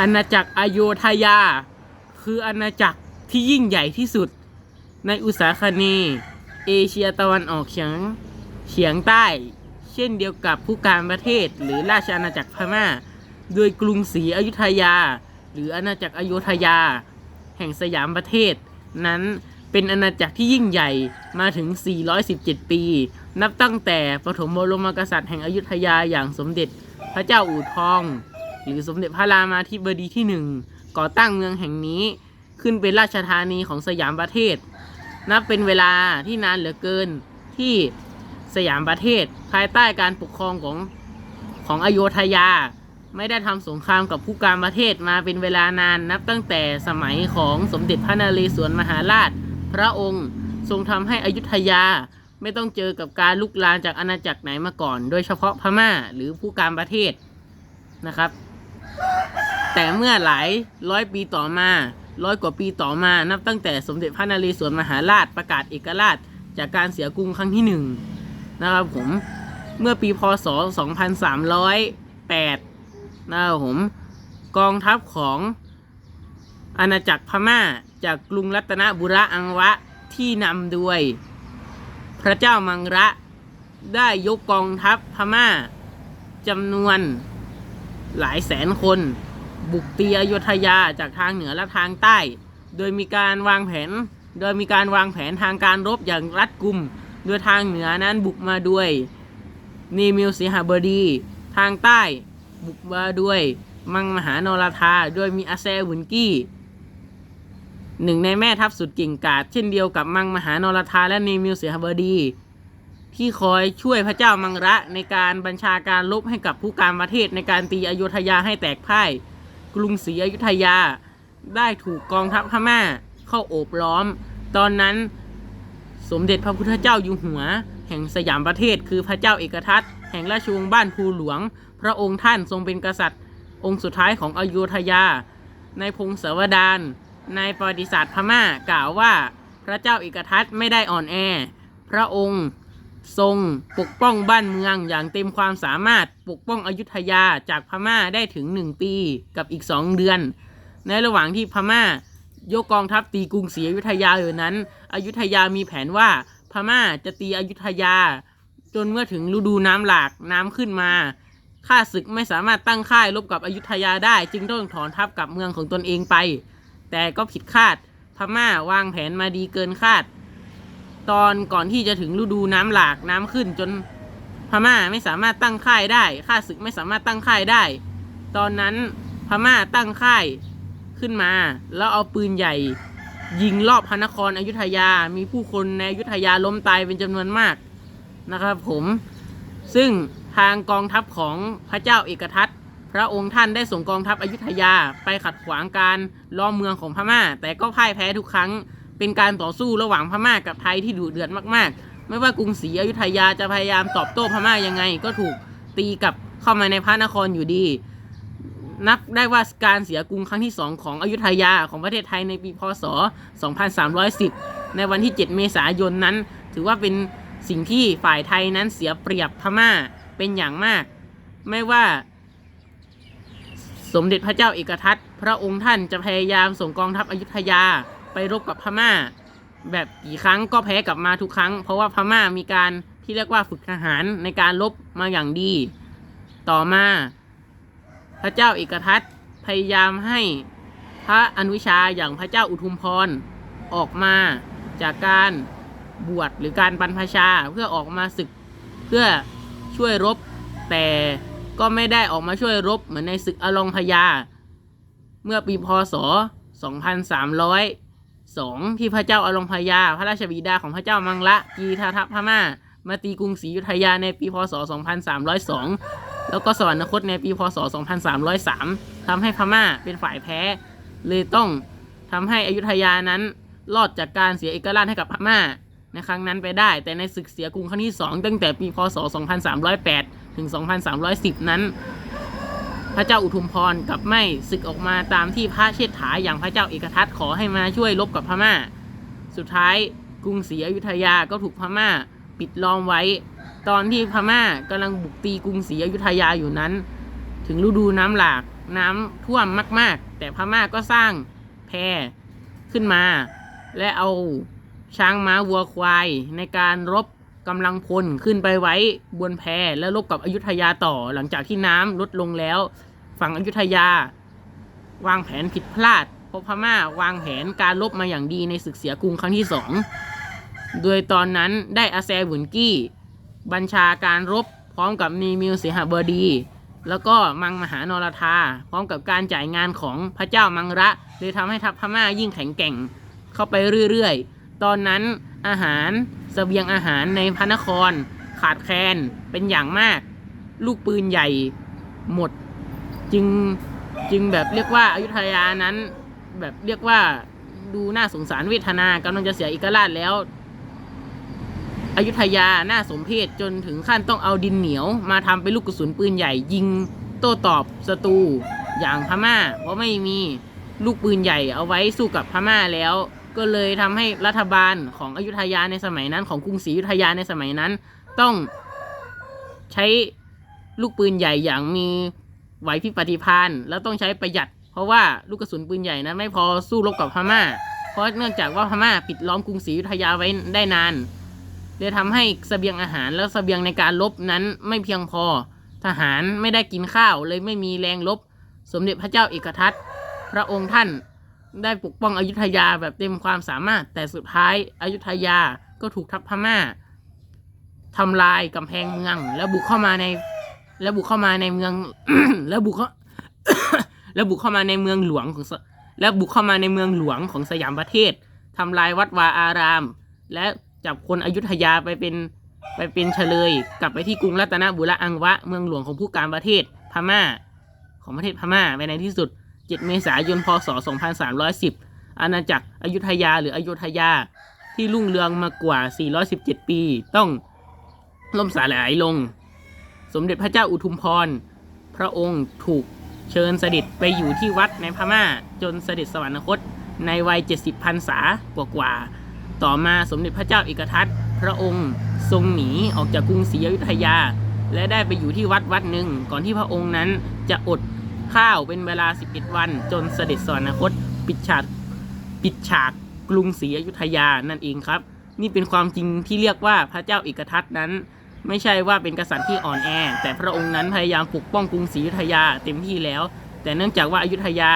อาณาจักรอโยธยา คืออาณาจักรที่ยิ่งใหญ่ที่สุด ในอุตสาคเนย์เอเชียตะวันออกเฉียงเฉียงใต้ เช่นเดียวกับผู้การประเทศหรือราชอาณาจักรพม่า โดยกรุงศรีอยุธยา หรืออาณาจักรอโยธยา แห่งสยามประเทศ นั้นเป็นอาณาจักรที่ยิ่งใหญ่มาถึง 417 ปี นับตั้งแต่ปฐมบรมกษัตริย์แห่งอยุธยาอย่างสมเด็จพระเจ้าอู่ทอง หรือสมเด็จพระรามาธิบดีที่หนึ่งก่อตั้งเมืองแห่งนี้ขึ้นเป็นราชธานีของสยามประเทศ นับเป็นเวลาที่นานเหลือเกินที่สยามประเทศ ภายใต้การปกครองของของอโยธยา ไม่ได้ทำสงครามกับผู้การประเทศมาเป็นเวลานานนับตั้งแต่สมัยของสมเด็จพระนเรศวรมหาราช พระองค์ทรงทำให้อยุธยาไม่ต้องเจอกับการลุกลามจากอาณาจักรไหนมาก่อน โดยเฉพาะพม่าหรือผู้การประเทศนะครับ แต่เมื่อหลายร้อยปีต่อมาร้อยกว่าปีต่อมา นับตั้งแต่สมเด็จพระนเรศวรมหาราชประกาศเอกราช จากการเสียกรุงครั้งที่หนึ่งนะครับผมเมื่อปีพศ 2308นะครับผมกองทัพของอาณาจักรพม่าจากกรุงรัตนบุรีอังวะที่นำโดยพระเจ้ามังระได้ยกกองทัพพม่าจำนวนหลายแสนคน บุกตีอโยธยาจากทางเหนือและทางใต้ โดยมีการวางแผน โดยมีการวางแผนทางการรบอย่างรัดกุม โดยทางเหนือนั้นบุกมาด้วยนีมิลสิหบดี ทางใต้บุกมาด้วย มังมหานรธา โดยมีอาแซวุนกี้หนึ่งในแม่ทัพสุดเก่งกาจเช่นเดียวกับมังมหานรธาและนีมิลสีหบดี ที่คอยช่วยพระเจ้ามังระในการบัญชาการลบให้กับผู้การประเทศในการตีอโยธยาให้แตกพ่าย กรุงศรีอยุธยา ได้ถูกกองทัพพม่าเข้าโอบล้อม ตอนนั้นสมเด็จพระพุทธเจ้าอยู่หัว แห่งสยามประเทศคือพระเจ้าเอกทัตแห่งราชวงศ์บ้านภูหลวง พระองค์ท่านทรงเป็นกษัตริย์ องค์สุดท้ายของอโยธยา ในพงศาวดารในประวัติศาสตร์พม่ากล่าวว่า พระเจ้าเอกทัตไม่ได้อ่อนแอ พระองค์ ทรงปกป้องบ้านเมืองอย่างเต็มความสามารถปกป้องอยุธยาจากพม่าได้ถึงหนึ่งปีกับอีกสองเดือน ในระหว่างที่พม่ายกกองทัพตีกรุงศรีอยุธยาอยู่นั้น อยุธยามีแผนว่าพม่าจะตีอยุธยา จนเมื่อถึงฤดูน้ำหลากน้ำขึ้นมาข้าศึกไม่สามารถตั้งค่ายรบกับอยุธยาได้ จึงต้องถอนทัพกลับเมืองของตนเองไป แต่ก็ผิดคาดพม่าวางแผนมาดีเกินคาด ตอนก่อนที่จะถึงฤดูน้ำหลากน้ำขึ้นจนพม่าไม่สามารถตั้งค่ายได้ข้าศึกไม่สามารถตั้งค่ายได้ ตอนนั้นพม่าตั้งค่ายขึ้นมา แล้วเอาปืนใหญ่ ยิงรอบพระนครอยุธยา มีผู้คนในอยุธยาล้มตายเป็นจำนวนมากนะครับผมซึ่งทางกองทัพของพระเจ้าเอกทัตพระองค์ท่านได้ส่งกองทัพอยุธยาไปขัดขวางการล้อมเมืองของพม่า แต่ก็พ่ายแพ้ทุกครั้ง เป็นการต่อสู้ระหว่างพม่ากับไทยที่ดุเดือดมากๆ ไม่ว่ากรุงศรีอยุธยาจะพยายามตอบโต้พม่ายังไง ก็ถูกตีกลับเข้ามาในพระนครอยู่ดี นับได้ว่าการเสียกรุงครั้งที่ 2 ของอยุธยาของประเทศไทยในปีพศ 2310 ในวันที่ 7 เมษายนนั้น ถือว่าเป็นสิ่งที่ฝ่ายไทยนั้นเสียเปรียบพม่าเป็นอย่างมาก ไม่ว่าสมเด็จพระเจ้าเอกทัตพระองค์ท่านจะพยายามส่งกองทัพอยุธยา ไปรบกับพม่า แบบกี่ครั้งก็แพ้กลับมาทุกครั้ง เพราะว่าพม่ามีการที่เรียกว่าฝึกทหารในการรบมาอย่างดี ต่อมาพระเจ้าเอกทัตพยายามให้พระอนุชาอย่างพระเจ้าอุทุมพรออกมาจากการบวชหรือการบรรพชาเพื่อออกมาศึกเพื่อช่วยรบ แต่ก็ไม่ได้ออกมาช่วยรบเหมือนในศึกอลองพญาเมื่อปีพศ 2302ที่พระเจ้าอลงพญาพระราชบิดาของพระเจ้ามังละกีทาทัพพม่า มาตีกรุงศรีอยุธยาในปีพศ 2302 แล้วก็สวรรคตในปีพศ 2303ทำให้พม่าเป็นฝ่ายแพ้ เลยต้องทำให้อยุธยานั้นรอดจากการเสียเอกราชให้กับพม่าในครั้งนั้นไปได้ แต่ในศึกเสียกรุงครั้งที่ 2 ตั้งแต่ปีพศ 2308 ถึง 2310 นั้น ระเจ้าอุทุมพรกับไม่ศึกออกมาตามที่พระเชษฐาอย่างพระเจ้าเอกทัตขอให้มาช่วยรบกับพม่า สุดท้ายกรุงศรีอยุธยาก็ถูกพม่าปิดล้อมไว้ ตอนที่พม่ากำลังบุกตีกรุงศรีอยุธยาอยู่นั้น ถึงฤดูน้ำหลากน้ำท่วมมาก ๆ แต่พม่าก็สร้างแพขึ้นมา และเอาช้างม้าวัวควายในการรบกำลังพลขึ้นไปไว้บนแพแล้วรบกับอยุธยาต่อหลังจากที่น้ำลดลงแล้ว ฝั่งอยุธยา วางแผนผิดพลาดเพราะพม่าวางแผนการลบมาอย่างดีในศึกเสียกรุงครั้งที่สอง โดยตอนนั้นได้อาแซหุนกี้ บัญชาการรบพร้อมกับมีมิวเสหบดี แล้วก็มังมหานรธาพร้อมกับการจ่ายงานของพระเจ้ามังระเลยทำให้ทัพพม่ายิ่งแข็งแกร่งเข้าไปเรื่อยๆ ตอนนั้นอาหารเสบียงอาหารในพระนคร ขาดแคลนเป็นอย่างมาก ลูกปืนใหญ่หมด จึงจึงแบบเรียกว่าอายุทยานั้น แบบเรียกว่าดูน่าสงสารเวทนากำลังจะเสียเอกราชแล้วอยุธยาน่าสมเพชจนถึงขั้นต้องเอาดินเหนียว มาทำเป็นลูกกระสุนปืนใหญ่ ยิงโต้ตอบศัตรูอย่างพม่า เพราะไม่มีลูกปืนใหญ่เอาไว้สู้กับพม่าแล้ว ก็เลยทำให้รัฐบาลของอยุธยาในสมัยนั้นของกรุงศรีอยุธยาในสมัยนั้น ต้องใช้ลูกปืนใหญ่อย่างมี ไหวพริบปฏิภาณแล้วต้องใช้ประหยัด เพราะว่าลูกกระสุนปืนใหญ่นั้นไม่พอสู้รบกับพม่า เพราะเนื่องจากว่าพม่าปิดล้อมกรุงศรีอยุธยาไว้ได้นานเลยทำให้เสบียงอาหารและเสบียงในการลบนั้นไม่เพียงพอ ทหารไม่ได้กินข้าวเลยไม่มีแรงลบ สมเด็จพระเจ้าเอกทัตพระองค์ท่านได้ปกป้องอยุธยาแบบเต็มความสามารถ แต่สุดท้ายอยุธยาก็ถูกทัพพม่าทำลายกำแพงเมืองแล้วบุกเข้ามาใน แลบุกเข้ามาในเมือง แลบุกเข้าแลบุกเข้ามาในเมืองหลวงของแลบุกเข้ามาในเมืองหลวงของสยามประเทศทำลายวัดวาอาราม และจับคนอยุธยาไปเป็นไปเป็นเฉลย กลับไปที่กรุงรัตนบุรีอังวะ เมืองหลวงของผู้การประเทศพม่า ของประเทศพม่าไปในที่สุด 7 เมษายน พศ 2310 อาณาจักรอยุธยาหรืออยุธยาที่รุ่งเรืองมากว่า 417 ปี ต้องล่มสลายลง สมเด็จพระเจ้าอุทุมพร พระองค์ถูกเชิญเสด็จไปอยู่ที่วัดในพม่า จนเสด็จสวรรคตในวัย 70พรรษากว่าๆต่อมาสมเด็จพระเจ้าเอกทัตพระองค์ทรงหนีออกจากกรุงศรีอยุธยา และได้ไปอยู่ที่วัดวัดหนึ่ง ก่อนที่พระองค์นั้นจะอดข้าวเป็นเวลา 11 วัน จนเสด็จสวรรคตปิดฉากปิดฉากกรุงศรีอยุธยานั่นเองครับ นี่เป็นความจริงที่เรียกว่าพระเจ้าเอกทัตนั้น ไม่ใช่ว่าเป็นกษัตริย์ที่อ่อนแอ แต่พระองค์นั้นพยายามปกป้องกรุงศรีอยุธยาเต็มที่แล้ว แต่เนื่องจากว่าอยุธยา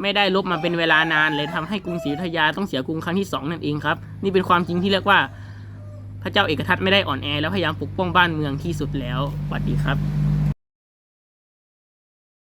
ไม่ได้ลบมาเป็นเวลานานเลยทำให้กรุงศรีอยุธยาต้องเสียกรุงครั้งที่สองนั่นเองครับ นี่เป็นความจริงที่เรียกว่า พระเจ้าเอกทัตไม่ได้อ่อนแอ แล้วพยายามปกป้องบ้านเมืองที่สุดแล้วสวัสดีครับ